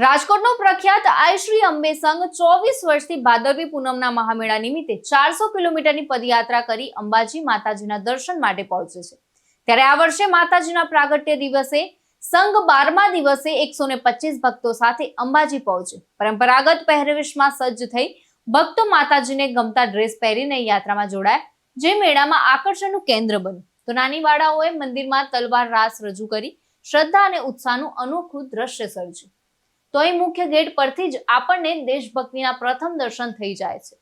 રાજકોટનો પ્રખ્યાત આયશ્રી અંબે સંઘ ચોવીસ વર્ષથી ભાદરવી પૂનમના મહામેળા નિમિત્તે ચારસો કિલોમીટરની પદયાત્રા કરી અંબાજી માતાજીના દર્શન માટે પહોંચે છે. ત્યારે આ વર્ષે માતાજીના પ્રાગટ્ય દિવસે સંઘ બારમા દિવસે એકસો ભક્તો સાથે અંબાજી પહોંચે. પરંપરાગત પહેરવેશમાં સજ્જ થઈ ભક્તો માતાજીને ગમતા ડ્રેસ પહેરીને યાત્રામાં જોડાયા, જે મેળામાં આકર્ષણનું કેન્દ્ર બન્યું. તો નાની બાળાઓએ મંદિરમાં તલવાર રાસ રજૂ કરી શ્રદ્ધા અને ઉત્સાહનું અનોખું દ્રશ્ય સર્જ્યું. તો મુખ્ય ગેટ પરથી જ આપણને દેશભક્તિના પ્રથમ દર્શન થઈ જાય છે.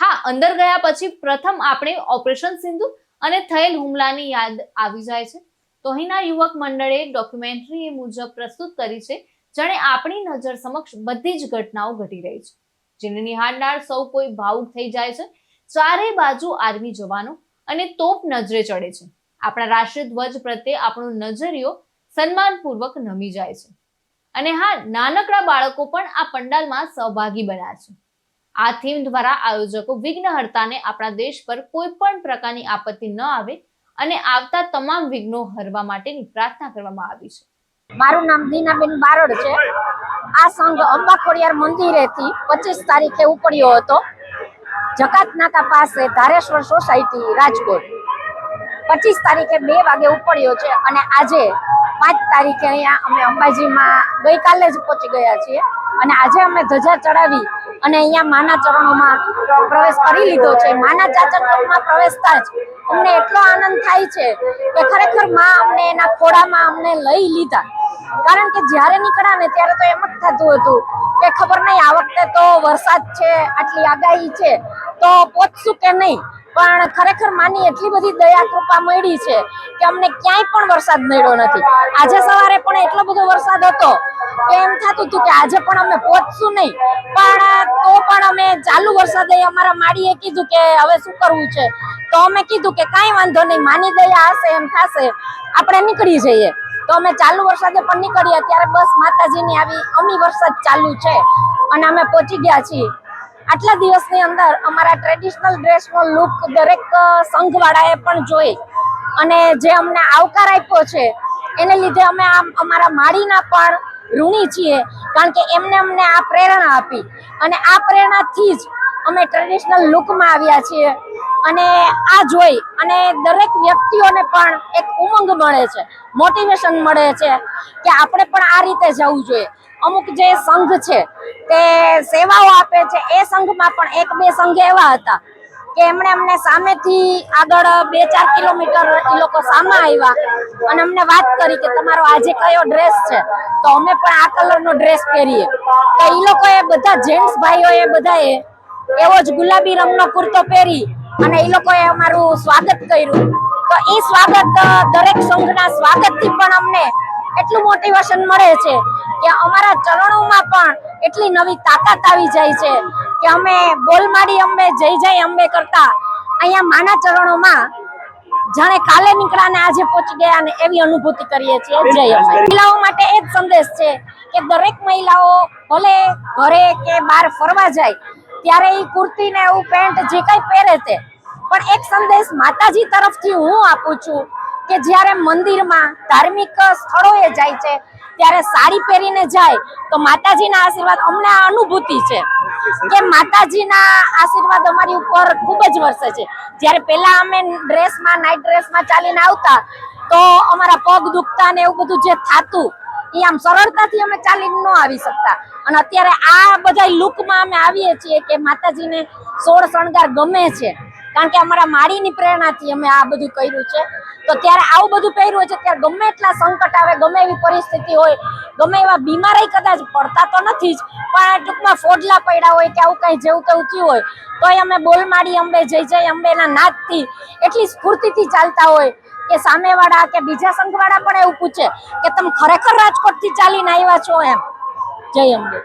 હા, અંદર ગયા પછી પ્રથમ આપણે ઓપરેશન સિંધુ અને થયેલ હુમલાની યાદ આવી જાય છે. તો અહીંના યુવક મંડળે ડોક્યુમેન્ટરી મુજબ પ્રસ્તુત કરી છે, જાણે આપણી નજર સમક્ષ બધી જ ઘટનાઓ ઘટી રહી છે. જેને નિહાળનાર સૌ કોઈ ભાવુક થઈ જાય છે. ચારે બાજુ આર્મી જવાનો અને તોપ નજરે ચડે છે. આપણા રાષ્ટ્રીય ધ્વજ પ્રત્યે આપણો નજરિયો સન્માનપૂર્વક નમી જાય છે. અને હા, નાનકડા બાળકો પણ આ પંડાલમાં સહભાગી બન્યા છે. આ થીમ દ્વારા આયોજકો વિઘ્નહર્તાને આપણા દેશ પર કોઈ પણ પ્રકારની આપત્તિ ન આવે અને આવતા તમામ વિઘ્નો હરવા માટેની પ્રાર્થના કરવામાં આવી છે. મારું નામ દીનાબેન બારડ છે. આ સંઘ અંબા મંદિરેથી પચીસ તારીખે ઉપડ્યો હતો. જકાત નાકા પાસે ધારેશ્વર સોસાયટી રાજકોટ. પચીસ તારીખે બે વાગે ઉપડ્યો છે અને આજે પાંચ તારીખે અહીંયા અમે અંબાજીમાં ગઈકાલે જ પહોંચી ગયા છીએ. અને આજે અમે ધજા ચડાવી અને અહીંયા માના ચરણોમાં પ્રવેશ કરી લીધો છે. માના ચાચર પ્રવેશતા જ અમને એટલો આનંદ થાય છે કે ખરેખરમાં અમને એના ખોળામાં અમને લઈ લીધા. કારણ કે જ્યારે નીકળ્યા ને ત્યારે તો એમ જ થતું હતું કે ખબર નહીં, આ વખતે તો વરસાદ છે, આટલી આગાહી છે, તો પહોંચશું કે નહીં? પણ ખરેખર માની એટલી બધી દયા કૃપા મળી છે કે અમને ક્યાંય પણ વરસાદ મળ્યો નથી. આજે સવારે પણ એટલો બધો વરસાદ હતો કે એમ થતું હતું કે આજે પણ અમે પહોંચશું નહીં. પણ તો પણ અમે ચાલુ વરસાદે અમારા માળીએ કીધું કે હવે શું કરવું છે? તો અમે કીધું કે કાંઈ વાંધો નહીં, માની દયા હશે, એમ થશે. આપણે નીકળી જઈએ. તો અમે ચાલુ વરસાદે પણ નીકળ્યા, ત્યારે બસ માતાજીની આવી અમી વરસાદ ચાલુ છે. અને અમે પહોંચી ગયા છીએ. આટલા દિવસની અંદર અમારા ટ્રેડિશનલ ડ્રેસનો લુક દરેક સંઘવાળાએ પણ જોઈ. અને જે અમને આવકાર આપ્યો છે, એને લીધે અમે આમ અમારા માળીના પણ ઋણી છીએ, કારણ કે એમને અમને આ પ્રેરણા આપી. અને આ પ્રેરણાથી જ અમે ટ્રેડિશનલ લુકમાં આવ્યા છીએ. અને આ જોઈ, અને દરેક વ્યક્તિઓને પણ એક ઉમંગ મળે છે મોટિવેશન મળે છે, કે આપણે પણ આ રીતે જવું જોઈએ. અમુક જે સંઘ છે, તે સેવાઓ આપે છે, એ સંઘમાં પણ એક બે સંઘ એવા હતા કે એમણે અમને સામેથી આગળ બે ચાર કિલોમીટર એ લોકો સામે આવ્યા અને અમને વાત કરી કે તમારો આજે કયો ડ્રેસ છે. તો અમે પણ આ કલરનો ડ્રેસ પહેરીએ. તો એ લોકોએ બધા જેન્ટ્સ ભાઈઓએ બધાએ એવો જ ગુલાબી રંગનો કુર્તો પહેરી અને એ લોકોએ અમારું સ્વાગત કર્યું. તો એ સ્વાગત દરેક સંઘના સ્વાગતથી પણ અમને એટલું મોટિવેશન મળે છે કે અમારા ચરણોમાં પણ એટલી નવી તાકાત આવી જાય છે કે અમે બોલ માડી અંબે જય જય અંબે કરતા અહીંયા માના ચરણોમાં જાણે કાલે નીકળ્યા ને આજે પહોંચી ગયા ને એવી અનુભૂતિ કરીએ છીએ. જય અંબે. મહિલાઓ માટે એ જ સંદેશ છે કે દરેક મહિલાઓ ભલે ઘરે કે બહાર ફરવા જાય ત્યારે એ કુર્તી ને એવું પેન્ટ જે કઈ પહેરે તે પણ એક સંદેશ માતાજી તરફથી હું આપું છું કે જ્યારે મંદિરમાં ધાર્મિક સ્થળોએ જાય છે, ત્યારે સાડી પહેરીને જાય, તો માતાજીના આશીર્વાદ અમને અનુભૂતિ છે. કે માતાજીના આશીર્વાદ અમારી ઉપર ખૂબ જ વરસે છે. જ્યારે પહેલા અમે ડ્રેસમાં નાઇટ ડ્રેસમાં ચાલીને આવતા, તો અમારા પગ દુખતા ને એવું બધું જે થતું એ આમ સરળતાથી અમે ચાલીને ન આવી શકતા. અને અત્યારે આ બધા લુકમાં અમે આવીએ છીએ કે માતાજીને સોળ શણગાર ગમે છે. કારણ કે અમારા માળીની પ્રેરણાથી અમે આ બધું કર્યું છે. તો ત્યારે આવું બધું પહેર્યું છે, ત્યારે ગમે એટલા સંકટ આવે, ગમે એવી પરિસ્થિતિ હોય, ગમે એવા બીમારી કદાચ પડતા તો નથી જ, પણ ટૂંકમાં ફોડલા પડ્યા હોય કે આવું કંઈ જેવું તેવું થયું હોય, તોય અમે બોલમાડી અંબે, જય જય અંબેના નાદથી એટલી સ્ફૂર્તિથી ચાલતા હોય કે સામેવાળા કે બીજા સંઘવાળા પણ એવું પૂછે કે તમે ખરેખર રાજકોટથી ચાલીને આવ્યા છો એમ. જય અંબે.